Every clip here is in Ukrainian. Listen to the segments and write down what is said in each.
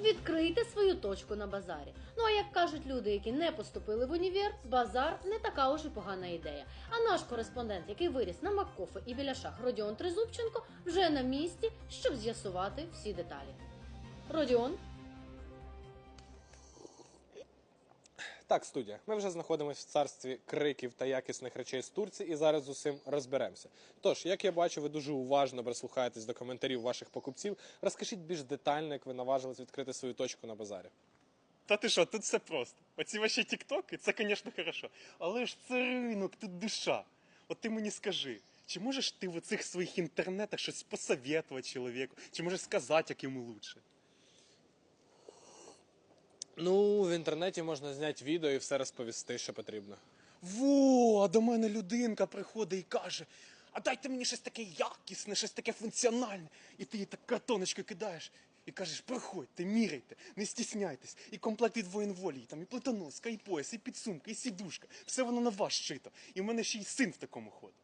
Відкрийте свою точку на базарі. Ну а як кажуть люди, які не поступили в універ, базар не така уж і погана ідея. А наш кореспондент, який виріс на Маккофе і біля шах Родіон Тризубченко, вже на місці, щоб з'ясувати всі деталі. Родіон, Так, студія. Ми вже знаходимося в царстві криків та якісних речей з Турції і зараз усім розберемося. Тож, як я бачу, ви дуже уважно прислухаєтесь до коментарів ваших покупців. Розкажіть більш детально, як ви наважились відкрити свою точку на базарі. Та ти що, тут все просто. Оці ваші тіктоки, це, звісно, хорошо. Але ж це ринок, тут душа. От ти мені скажи, чи можеш ти в оцих своїх інтернетах щось посоветувати чоловіку, чи можеш сказати, як йому лучше? Ну, в інтернеті можна зняти відео і все розповісти, що потрібно. Во, а до мене людинка приходить і каже: а дайте мені щось таке якісне, щось таке функціональне. І ти їй так картоночку кидаєш. І кажеш, приходьте, міряйте, не стісняйтесь. І комплект від воєнволі, і там і плитоноска, і пояс, і підсумка, і сідушка. Все воно на вас шито. І в мене ще й син в такому ходить.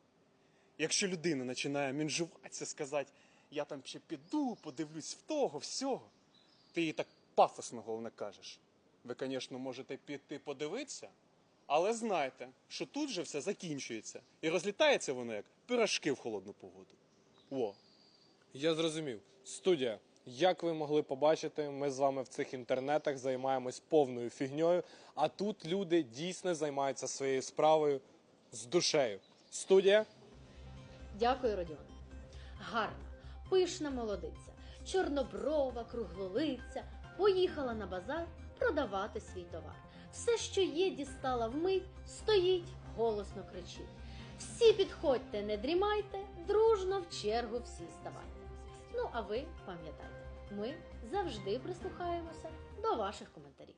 Якщо людина починає мінжуватися, сказати, я там ще піду, подивлюсь в того, всього, ти їй так пафосно головне кажеш. Ви, звісно, можете піти подивитися, але знайте, що тут же все закінчується. І розлітається воно як пирожки в холодну погоду. О, Я зрозумів. Студія, як ви могли побачити, ми з вами в цих інтернетах займаємось повною фігньою, а тут люди дійсно займаються своєю справою з душею. Студія. дякую, Родіон. Гарна, пишна молодиця, чорноброва, круглолиця, поїхала на базар продавати свій товар. Все, що є, дістала вмить, стоїть, голосно кричить. Всі підходьте, не дрімайте, дружно в чергу всі ставайте. Ну а ви пам'ятайте, ми завжди прислухаємося до ваших коментарів.